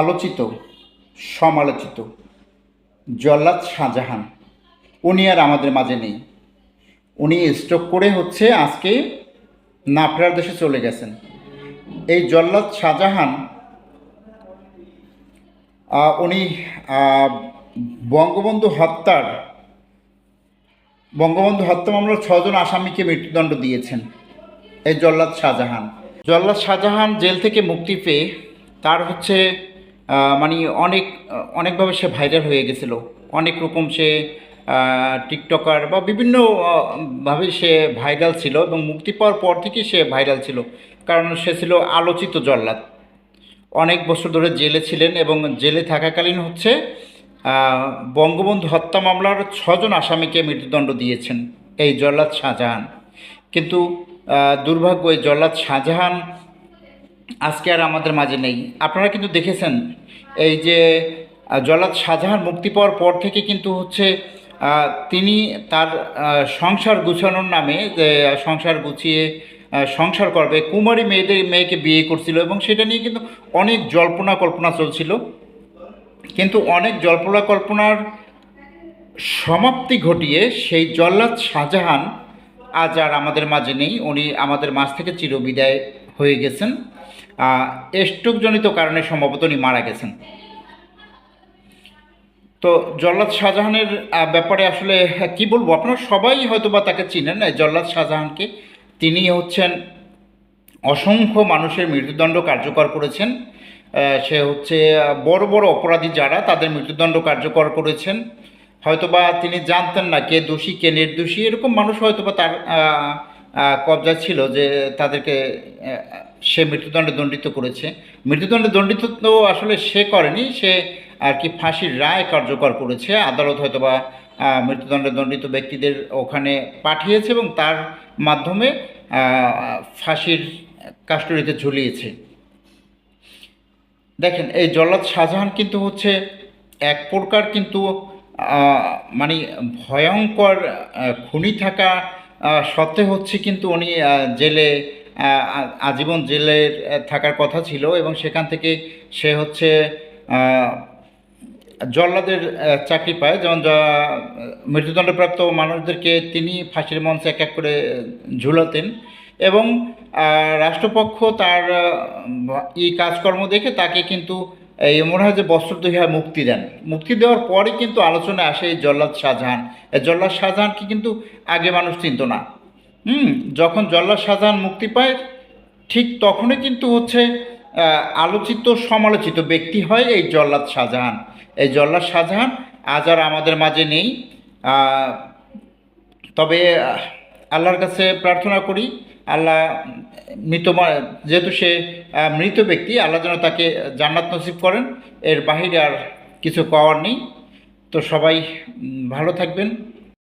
আলোচিত, সমালোচিত। জল্লাদ শাহজাহান, উনি আর আমাদের মাঝে নেই। উনি স্ট্রোক করে হচ্ছে আজকে নাফরার দেশে চলে গেছেন। এই জল্লাদ শাহজাহান উনি বঙ্গবন্ধু হত্যার, বঙ্গবন্ধু হত্যা মামলার ছজন আসামিকে মৃত্যুদণ্ড দিয়েছেন এই জল্লাদ শাহজাহান। জল্লাদ শাহজাহান জেল থেকে মুক্তি পেয়ে তার হচ্ছে মানে অনেক অনেকভাবে সে ভাইরাল হয়ে গেছিল। অনেক রকম সে টিকটকার বা বিভিন্ন আহ, ভাবে সে ভাইরাল ছিল এবং মুক্তি পাওয়ার পর থেকেই সে ভাইরাল ছিল। কারণ সে ছিল আলোচিত জল্লাদ। অনেক বছর ধরে জেলে ছিলেন এবং জেলে থাকাকালীন হচ্ছে বঙ্গবন্ধু হত্যা মামলার ছজন আসামিকে মৃত্যুদণ্ড দিয়েছেন এই জল্লাদ শাহজাহান। কিন্তু দুর্ভাগ্য এই জল্লাদ শাহজাহান আজকে আর আমাদের মাঝে নেই। আপনারা কিন্তু দেখেছেন, এই যে জল্লাদ শাহজাহান মুক্তি পাওয়ার পর থেকে কিন্তু হচ্ছে তিনি তার সংসার গুছানোর নামে, যে, সংসার গুছিয়ে সংসার করবে। কুমারী মেয়েদের, মেয়েকে বিয়ে করছিল এবং সেটা নিয়ে কিন্তু অনেক জল্পনা কল্পনা চলছিল। কিন্তু অনেক জল্পনা কল্পনার সমাপ্তি ঘটিয়ে সেই জল্লাদ শাহজাহান আজ আর আমাদের মাঝে নেই। উনি আমাদের মাঝ থেকে চিরবিদায় হয়ে গেছেন। স্ট্রোকজনিত কারণে সম্ভবত উনি মারা গেছেন। তো জল্লাদ শাহজাহানের ব্যাপারে আসলে হ্যাঁ, কি বলব? আপনারা সবাই হয়তো বা তাকে চিনেন এই জল্লাদ শাহজাহানকে। তিনি হচ্ছেন অসংখ্য মানুষের মৃত্যুদণ্ড কার্যকর করেছেন। সে হচ্ছে বড় বড় অপরাধী যারা তাদের মৃত্যুদণ্ড কার্যকর করেছেন। হয়তোবা তিনি জানতেন না কে দোষী কে নির্দোষী এরকম মানুষ হয়তোবা তার কবজা ছিল যে তাদেরকে সে মৃত্যুদণ্ডে দণ্ডিত করেছে। মৃত্যুদণ্ডে দণ্ডিত তো আসলে সে করেনি, সে আর কি ফাঁসির রায় কার্যকর করেছে। আদালত হয়তো বা মৃত্যুদণ্ডে দণ্ডিত ব্যক্তিদের ওখানে পাঠিয়েছে এবং তার মাধ্যমে ফাঁসির কাস্টডিতে ঝুলিয়েছে। দেখেন, এই জল্লাদ শাহজাহান কিন্তু হচ্ছে এক প্রকার কিন্তু মানে ভয়ঙ্কর খুনি থাকা সত্ত্বে হচ্ছে কিন্তু উনি জেলে আজীবন জেলে থাকার কথা ছিল এবং সেখান থেকে সে হচ্ছে জল্লাদের চাকরি পায়। যেমন মৃত্যুদণ্ডপ্রাপ্ত মানুষদেরকে তিনি ফাঁসির মঞ্চে এক এক করে ঝুলাতেন এবং রাষ্ট্রপক্ষ তার এই কাজকর্ম দেখে তাকে কিন্তু এই মনে হয় যে বস্ত্র দহিয়া মুক্তি দেন। মুক্তি দেওয়ার পরে কিন্তু আলোচনায় আসে এই জল্লাদ শাহজাহান। এই জল্লাদ শাহজাহানকে কিন্তু আগে মানুষ চিনত না। হুম, যখন জল্লাদ শাহজাহান মুক্তি পায়, ঠিক তখনই কিন্তু হচ্ছে আলোচিত, সমালোচিত ব্যক্তি হয় এই জল্লাদ শাহজাহান। এই জল্লাদ শাহজাহান আজ আর আমাদের মাঝে নেই। তবে আল্লাহর কাছে প্রার্থনা করি, আল্লাহ মৃত যেহেতু সে মৃত ব্যক্তি, আল্লাহ যেন তাকে জান্নাত নসিব করেন। এর বাহিরে আর কিছু পাওয়ার নেই। তো সবাই ভালো থাকবেন।